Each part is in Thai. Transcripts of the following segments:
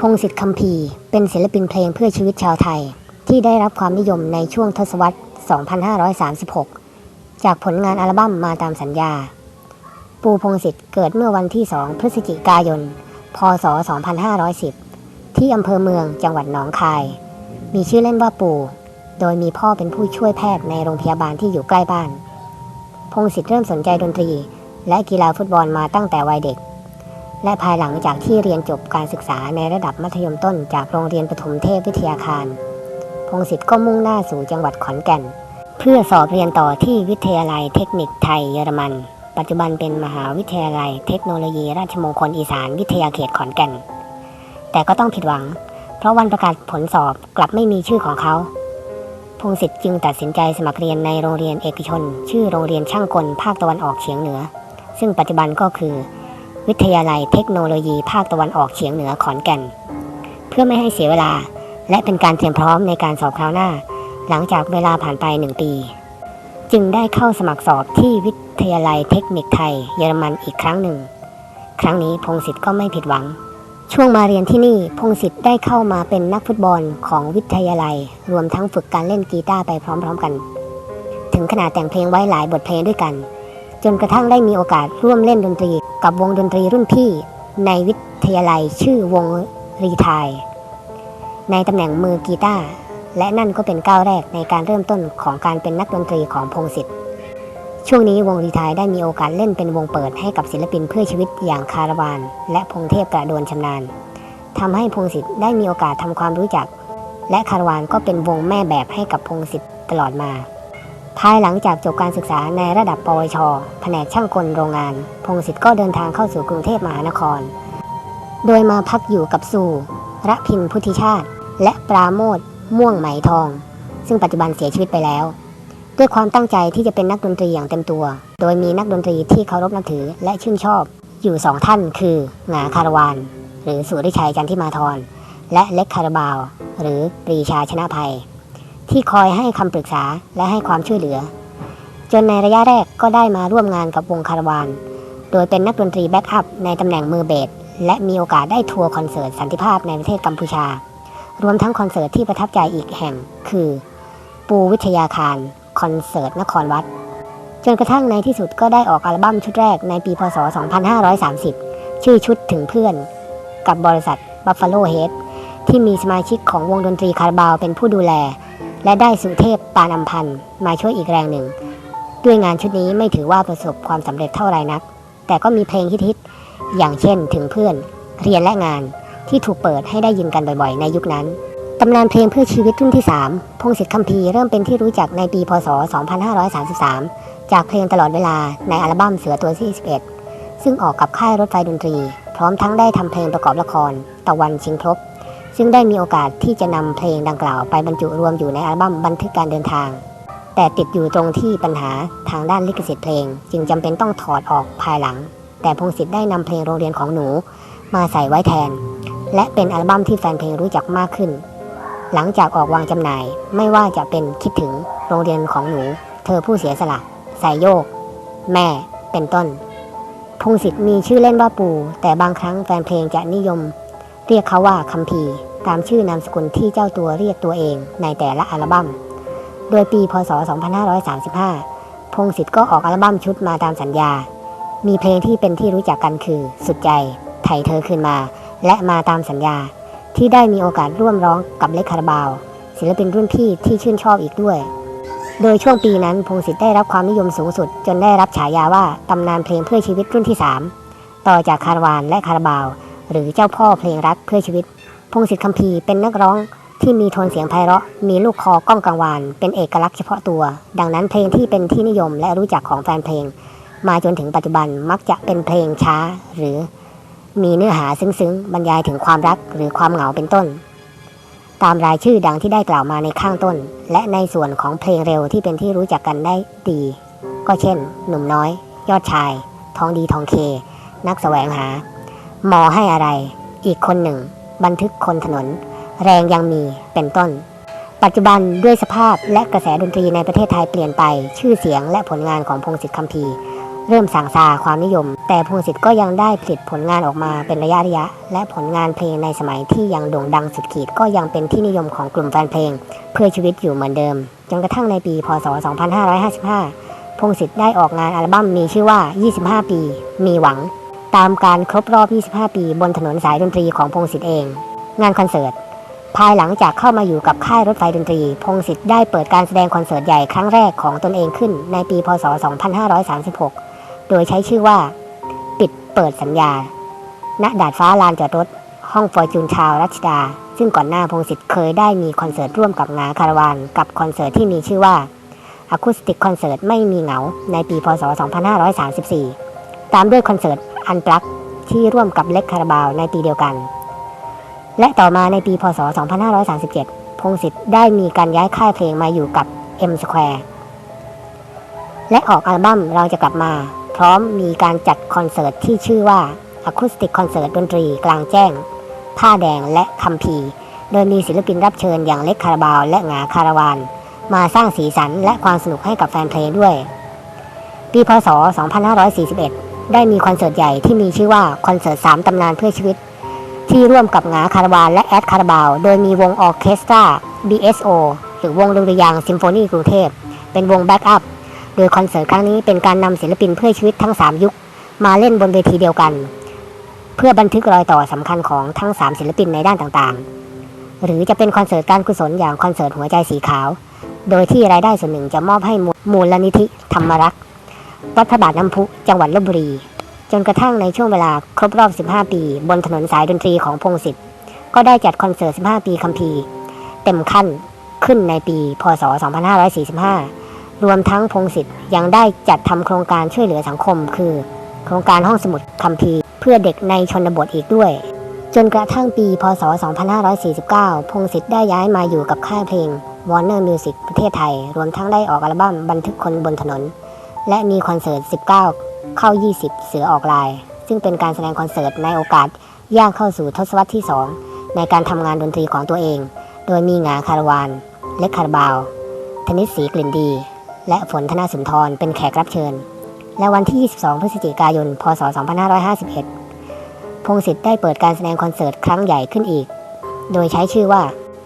พงศิษฐ์คัมภีเป็นศิลปินเพลงเพื่อชีวิตชาวไทย ที่ได้รับความนิยมในช่วงทศวรรษ 2536 จากผลงานอัลบั้มมาตามสัญญา ปูพงศิษฐ์เกิดเมื่อวันที่ 2 พฤศจิกายน พศ 2510 ที่อำเภอเมืองจังหวัดหนองคาย มีชื่อเล่นว่าปูโดยมีพ่อเป็นผู้ช่วยแพทย์ในโรงพยาบาลที่อยู่ใกล้บ้าน พงศิษฐ์เริ่มสนใจดนตรี และกีฬาฟุตบอลมาตั้งแต่วัยเด็ก และภายหลังจากที่เรียนจบการศึกษาในระดับมัธยมต้น จากโรงเรียนปฐมเทพวิทยาคาร พงศิษฐ์ก็มุ่งหน้าสู่จังหวัดขอนแก่น เพื่อสอบเรียนต่อที่วิทยาลัยเทคนิคไทยเยอรมัน ปัจจุบันเป็นมหาวิทยาลัยเทคโนโลยีราชมงคลอีสานวิทยาเขตขอนแก่น แต่ก็ต้องผิดหวัง เพราะวันประกาศผลสอบกลับไม่มีชื่อของเขา พงศิษฐ์จึงตัดสินใจสมัครเรียนในโรงเรียนเอกชน ชื่อโรงเรียนช่างกลภาคตะวันออกเฉียงเหนือ ซึ่งปัจจุบันก็คือ วิทยาลัยเทคโนโลยีภาคตะวันออกเฉียงเหนือขอนแก่น เพื่อไม่ให้เสียเวลา และเป็นการเตรียมพร้อมในการสอบคราวหน้า หลังจากเวลาผ่านไปหนึ่งปี จึงได้เข้าสมัครสอบที่วิทยาลัยเทคนิคไทย เยอรมันอีกครั้งหนึ่ง ครั้งนี้พงศิษฐ์ก็ไม่ผิดหวัง ช่วงมาเรียนที่นี่พงศิษฐ์ได้เข้ามาเป็นนักฟุตบอลของวิทยาลัย รวมทั้งฝึกการเล่นกีตาร์ไปพร้อม ๆ กัน ถึงขนาดแต่งเพลงไว้หลายบทเพลงด้วยกัน จนกระทั่งได้มีโอกาสร่วมเล่นดนตรี กับวงดนตรีรุ่นพี่ ในวิทยาลัยชื่อวงรีไทายในตำแหน่งมือกีตาร์และนั่นก็เป็นก้าวแรกในการเริ่มต้นของการเป็นนักดนตรีของพงศิษฐ์ช่วงนี้วงรีไทายได้มีโอกาสเล่นเป็นวงเปิดให้กับศิลปินเพื่อชีวิตอย่างคาราวาน และพงเทพกระโดนชำนาญทำให้พงศิษฐ์ได้มีโอกาสทำความรู้จัก และคาราวานก็เป็นวงแม่แบบให้กับพงศิษฐ์ตลอดมา ภายหลังจากจบการศึกษาในระดับปวช แผนกช่างกลโรงงาน พงศิษฐ์ก็เดินทางเข้าสู่กรุงเทพมหานคร โดยมาพักอยู่กับสู่ระพินพุทธิชาติ และปราโมทม่วงไหมทอง ซึ่งปัจจุบันเสียชีวิตไปแล้ว ด้วยความตั้งใจที่จะเป็นนักดนตรีอย่างเต็มตัว โดยมีนักดนตรีที่เคารพนับถือและชื่นชอบ อยู่สองท่านคือหงาคารวานหรือสุริชัยจันทิมาธรและเล็กคาราบาว หรือปรีชาชนะภัย ที่คอยให้คำปรึกษาและให้ความช่วยเหลือ จนในระยะแรกก็ได้มาร่วมงานกับวงคาราวานโดยเป็นนักดนตรีแบ็กอัพในตำแหน่งมือเบสและมีโอกาสได้ทัวร์คอนเสิร์ตสันติภาพในประเทศกัมพูชา รวมทั้งคอนเสิร์ตที่ประทับใจอีกแห่ง คือ ปูวิทยาคารคอนเสิร์ตนครวัด จนกระทั่งในที่สุดก็ได้ออกอัลบั้มชุดแรกในปีพศ 2530 ชื่อชุดถึงเพื่อน กับบริษัท Buffalo Head ที่มีสมาชิกของวงดนตรีคาราบาวเป็นผู้ดูแล และได้สุเทพปานำพันธ์มาช่วยอีกแรงหนึ่ง ด้วยงานชุดนี้ไม่ถือว่าประสบความสำเร็จเท่าไรนัก แต่ก็มีเพลงฮิตๆอย่างเช่นถึงเพื่อน เรียนและงานที่ถูกเปิดให้ได้ยินกันบ่อยๆ ในยุคนั้นตำนานเพลงเพื่อชีวิตรุ่นที่ 3 พงศิษฐ์คัมภีร์เริ่มเป็นที่รู้จักในปีพศ 2533 จากเพลงตลอดเวลาในอัลบั้มเสือตัวที่11ซึ่งออกกับค่ายรถไฟดนตรี พร้อมทั้งได้ทำเพลงประกอบละคร ตะวันชิงพรบ ซึ่งได้มีโอกาสที่จะนำเพลงดังกล่าวไปบรรจุรวมอยู่ในอัลบั้มบันทึกการเดินทาง แต่ติดอยู่ตรงที่ปัญหาทางด้านลิขสิทธิ์เพลง จึงจำเป็นต้องถอดออกภายหลัง แต่พงศิษฐ์ได้นำเพลงโรงเรียนของหนูมาใส่ไว้แทน และเป็นอัลบั้มที่แฟนเพลงรู้จักมากขึ้น หลังจากออกวางจำหน่าย ไม่ว่าจะเป็นคิดถึงโรงเรียนของหนู เธอผู้เสียสละสายโยก แม่ เป็นต้นพงศิษฐ์มีชื่อเล่นว่าปู แต่บางครั้งแฟนเพลงจะนิยม เรียกเขาว่าคัมภีร์ตามชื่อนามสกุลที่เจ้าตัวเรียกตัวเองในแต่ละอัลบั้ม โดยปีพศ 2535 พงศิษฐ์ก็ออกอัลบั้มชุดมาตามสัญญา มีเพลงที่เป็นที่รู้จักกันคือ สุดใจ ไถ่เธอคืนมา และมาตามสัญญา ที่ได้มีโอกาสร่วมร้องกับเล็กคาราบาว ศิลปินรุ่นพี่ที่ชื่นชอบอีกด้วย โดยช่วงปีนั้นพงศิษฐ์ได้รับความนิยมสูงสุด จนได้รับฉายาว่าตำนานเพลงเพื่อชีวิตรุ่นที่ 3 ต่อจากคาราวานและคาราบาว หรือเจ้าพ่อเพลงรักเพื่อชีวิต พงศิษฐ์คัมภีร์เป็นนักร้องที่มีโทนเสียงไพเราะ มีลูกคอก้องกังวาน เป็นเอกลักษณ์เฉพาะตัว ดังนั้นเพลงที่เป็นที่นิยมและรู้จักของแฟนเพลง มาจนถึงปัจจุบันมักจะเป็นเพลงช้า หรือมีเนื้อหาซึ้งๆ บรรยายถึงความรักหรือความเหงาเป็นต้น ตามรายชื่อดังที่ได้กล่าวมาในข้างต้น และในส่วนของเพลงเร็วที่เป็นที่รู้จักกันได้ดี ก็เช่น หนุ่มน้อย ยอดชาย ทองดีทองเค นักแสวงหา หมอให้อะไร อีกคนหนึ่ง บันทึกคนถนน แรงยังมีเป็นต้น ปัจจุบันด้วยสภาพและกระแสดนตรีในประเทศไทยเปลี่ยนไป ชื่อเสียงและผลงานของพงศิษฐ์คัมภีร์เริ่มสั่งซาความนิยม แต่พงศิษฐ์ก็ยังได้ผลิตผลงานออกมาเป็นระยะระยะ และผลงานเพลงในสมัยที่ยังโด่งดังสุดขีดก็ยังเป็นที่นิยมของกลุ่มแฟนเพลง เพื่อชีวิตอยู่เหมือนเดิมจนกระทั่งในปี พศ 2555 พงศิษฐ์ได้ออกงานอัลบั้มมีชื่อว่า 25 ปี มีหวัง ตามการครบรอบ 25 ปีบนถนนสายดนตรีของพงศิษฐ์เอง งานคอนเสิร์ต ภายหลังจากเข้ามาอยู่กับค่ายรถไฟดนตรี พงศิษฐ์ได้เปิดการแสดงคอนเสิร์ตใหญ่ครั้งแรกของตนเองขึ้นในปี พศ 2536 โดยใช้ชื่อว่า ปิดเปิดสัญญา ณ ดาดฟ้าลานจอดรถ ห้องฟอร์จูนชาวรัชดา ซึ่งก่อนหน้าพงศิษฐ์เคยได้มีคอนเสิร์ตร่วมกับงาคารวานกับคอนเสิร์ตที่มีชื่อว่าอะคูสติกคอนเสิร์ตไม่มีเหงา ในปี พศ 2534 ตามด้วยคอนเสิร์ต อันปลักที่ร่วมกับเล็กคาราบาวในปีเดียวกัน และต่อมาในปีพศ 2537 พงศิษฐ์ได้มีการย้ายค่ายเพลงมาอยู่กับ M Square และออกอัลบั้มเราจะกลับมา พร้อมมีการจัดคอนเสิร์ตที่ชื่อว่า Acoustic Concert ดนตรีกลางแจ้ง ผ้าแดงและคัมภีร์ โดยมีศิลปินรับเชิญอย่างเล็กคาราบาว และงาคาราวาน มาสร้างสีสันและความสนุกให้กับแฟนเพลงด้วย ปีพศ 2541 ได้มีคอนเสิร์ตใหญ่ที่มีชื่อว่าคอนเสิร์ต3ตำนานเพื่อชีวิต ที่ร่วมกับงาคาราวานและแอดคาราบาว โดยมีวงออเคสตรา BSO หรือวงดุริยางซิมโฟนีกรุงเทพ เป็นวงแบ็กอัพ โดยคอนเสิร์ตครั้งนี้เป็นการนำศิลปินเพื่อชีวิตทั้ง 3 ยุค มาเล่นบนเวทีเดียวกัน เพื่อบันทึกรอยต่อสำคัญของทั้ง 3 ศิลปินในด้านต่างๆ หรือจะเป็นคอนเสิร์ตการกุศลอย่างคอนเสิร์ตหัวใจสีขาว โดยที่รายได้ส่วนหนึ่งจะมอบให้มูลนิธิธรรมรักษ์ วัดพระบาทน้ำพุจังหวัดลบบุรี จนกระทั่งในช่วงเวลาครบรอบ 15 ปี บนถนนสายดนตรีของพงศิษฐ์ก็ได้จัดคอนเสิร์ต 15 ปีคัมภีร์ เต็มขั้นขึ้นในปี พศ 2545 รวมทั้งพงศิษฐ์ยังได้จัดทำโครงการช่วยเหลือสังคม คือ โครงการห้องสมุดคัมภีร์ เพื่อเด็กในชนบทอีกด้วย จนกระทั่งปี พศ 2549 พงศิษฐ์ได้ย้ายมาอยู่กับค่ายเพลง Warner Music ประเทศไทย รวมทั้งได้ออกอัลบั้มบันทึกคนบนถนน และมีคอนเสิร์ต 19 เข้า 20 เสือออกลาย ซึ่งเป็นการแสดงคอนเสิร์ตในโอกาสย่างเข้าสู่ทศวรรษที่ 2 ในการทำงานดนตรีของตัวเอง โดยมีงาคารวาน เล็กคาราบาว ธนิตศรีกลิ่นดี และฝนธนาสุนทรเป็นแขกรับเชิญ และวันที่ 22 พฤศจิกายน พศ 2551 พงศิษฐ์ได้เปิดการแสดงคอนเสิร์ตครั้งใหญ่ขึ้นอีก โดยใช้ชื่อว่า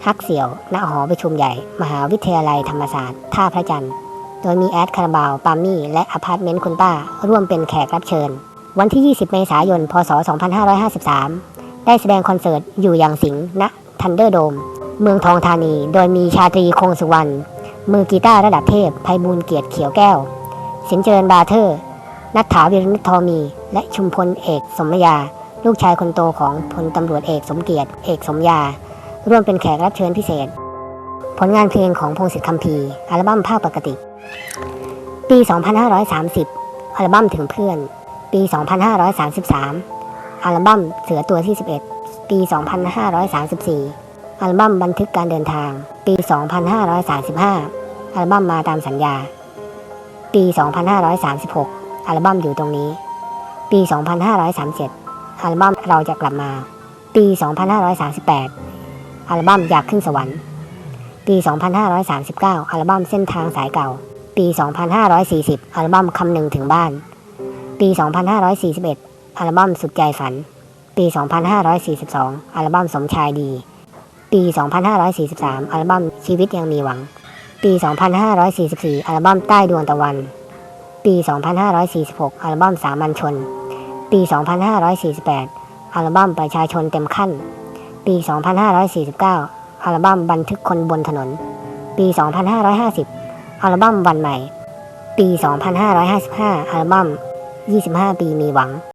ฮักเสี่ยว ณ หอประชุมใหญ่ มหาวิทยาลัยธรรมศาสตร์ ท่าพระจันทร์ โดยมีแอดคาราบาว ปามี่ และอพาร์ตเมนต์คุณป้า ร่วมเป็นแขกรับเชิญ วันที่ 20 เมษายน พศ 2553 ได้แสดงคอนเสิร์ตอยู่อย่างสิงห์ณทันเดอร์โดม เมืองทองธานี โดยมีชาตรีคงสุวรรณ มือกีตาร์ระดับเทพไพบูลเกียรติเขียวแก้ว สินเจริญบาเทอร์ นัทถาวิรนุชทอมี และชุมพลเอกสมยา ลูกชายคนโตของพลตำรวจเอกสมเกียรติ เอกสมยา ร่วมเป็นแขกรับเชิญพิเศษ ผลงานเพลงของพงศิษฐ์คำพีอัลบั้มภาพปกติ ปี 2530 อัลบั้มถึงเพื่อน ปี 2533 อัลบั้มเสือตัวที่ 11 ปี 2534 อัลบั้มบันทึกการเดินทาง ปี 2535 อัลบั้มมาตามสัญญา ปี 2536 อัลบั้มอยู่ตรงนี้ ปี 2537 อัลบั้มเราจะกลับมา ปี 2538 อัลบั้มอยากขึ้นสวรรค์ ปี 2539 อัลบั้มเส้นทางสายเก่า ปี 2540 อัลบั้มคำหนึ่งถึงบ้าน ปี 2541 อัลบั้มสุดใจฝัน ปี 2542 อัลบั้มสมชายดี ปี 2543 อัลบั้มชีวิตยังมีหวัง ปี 2544 อัลบั้มใต้ดวงตะวัน ปี 2546 อัลบั้มสามัญชน ปี 2548 อัลบั้มประชาชนเต็มขั้น ปี 2549 อัลบั้มบันทึกคนบนถนน ปี 2550 อัลบั้มวันใหม่ ปี 2555 อัลบั้ม 25 ปีมีหวัง